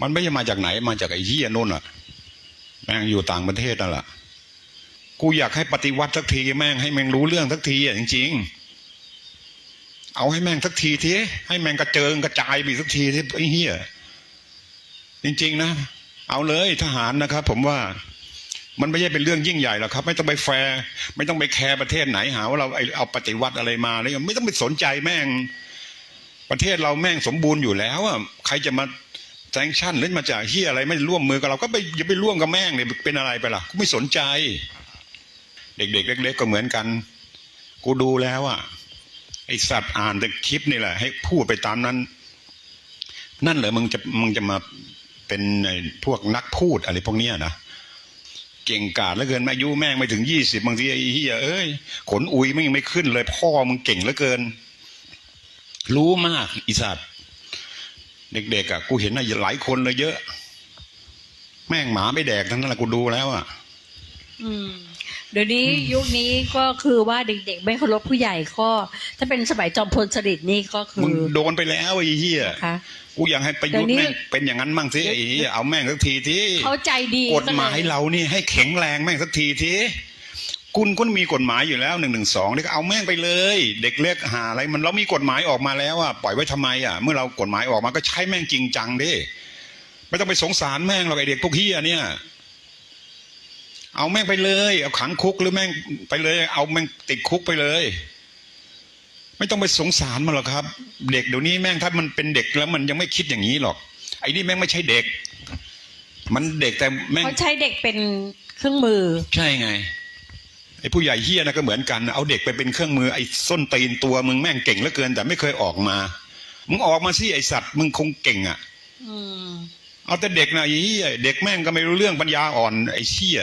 มันไม่ใช่มาจากไหน มาจากไอ้เหี้ยนู่นอะ แม่งอยู่ต่างประเทศนั่นแหละกูอยากให้ปฏิวัติสักทีแม่งให้แม่งรู้เรื่องสักทีอะจริงๆ เอาให้แม่งสักทีทีให้แม่งกระเจิงกระจายไปสักทีที่ไอ้เหี้ยจริง ๆ นะเอาเลยทหารนะครับ ผมว่ามันไม่ใช่เป็นเรื่องยิ่งใหญ่หรอกครับ ไม่ต้องไปแฟร์ไม่ต้องไปแคร์ประเทศไหนหาว่าเราเอาปฏิวัติอะไรมาแล้วไม่ต้องไปสนใจแม่ง ประเทศเราแม่งสมบูรณ์อยู่แล้วอะใครจะมา แซงชั่นหรือมาจากเฮียอะไรไม่ร่วมมือกับเราก็ไปอย่าไปร่วมกับแม่งเนี่ยเป็นอะไรไปล่ะกูไม่สนใจ เด็กๆเล็ก ๆ ก็เหมือนกัน กูดูแล้วอะไอสัตว์อ่านแต่คลิปนี่แหละ ให้พูดไปตามนั้น นั่นเหรอมึงจะมึงจะมาเป็นพวกนักพูดอะไรพวกเนี้ยนะเก่งกาจเหลือเกินอายุแม่งไม่ถึงยี่สิบบางทีไอ้เหี้ยเอ้ยขนอุยไม่งไม่ขึ้นเลย พ่อมึงเก่งเหลือเกิน รู้มากอีสัตว์ เด็กๆอะกูเห็นนะหลายคนเลยเยอะ แม่งหมาไม่แดกทั้งนั้นแหละกูดูแล้วอะอืมเดี๋ยวนี้ยุคนี้ก็คือว่าเด็กๆ ไม่เคารพผู้ใหญ่ก็ ถ้าเป็นสมัยจอมพลสฤษดิ์นี่ก็คืมึงอโดนไปแล้วไอ้เหี้ยคะกูอยากให้ประยุทธ์เดี๋ยวนี้แม่งเป็นอย่างนั้นมั่งสิไอ้เหี้ยเอาแม่งสักทีที่เขาใจดีกฎหมายเรานี่ให้แข็งแรงแม่งสักทีที คุณก็มีกฎหมายอยู่แล้วหนึ่งหนึ่งสองนี่ก็เอาแม่งไปเลย เด็กเล็กหาอะไรมันเรามีกฎหมายออกมาแล้วอะปล่อยไว้ทำไมอะเมื่อเรากฎหมายออกมาก็ใช้แม่งจริงจังดิไม่ต้องไปสงสารแม่งหรอกไอเด็กพวกเฮียเนี่ย เอาแม่งไปเลยเอาขังคุกหรือแม่งไปเลย เอาแม่งติดคุกไปเลย ไม่ต้องไปสงสารมันหรอกครับ เด็กเดี๋ยวนี้แม่งถ้ามันเป็นเด็กแล้วมันยังไม่คิดอย่างนี้หรอก ไอ้นี่แม่งไม่ใช่เด็ก มันเด็กแต่แม่งเขาใช้เด็กเป็นเครื่องมือ ใช่ไง ไอ้ผู้ใหญ่เฮียนะก็เหมือนกัน เอาเด็กไปเป็นเครื่องมือไอ้ส้นตีนตัวมึงแม่งเก่งเหลือเกิน แต่ไม่เคยออกมา มึงออกมาสิไอ้สัตว์มึงคงเก่งอะอืมเอาแต่เด็กนะไอ้เฮียเด็กแม่งก็ไม่รู้เรื่องปัญญาอ่อนไอ้เชี่ย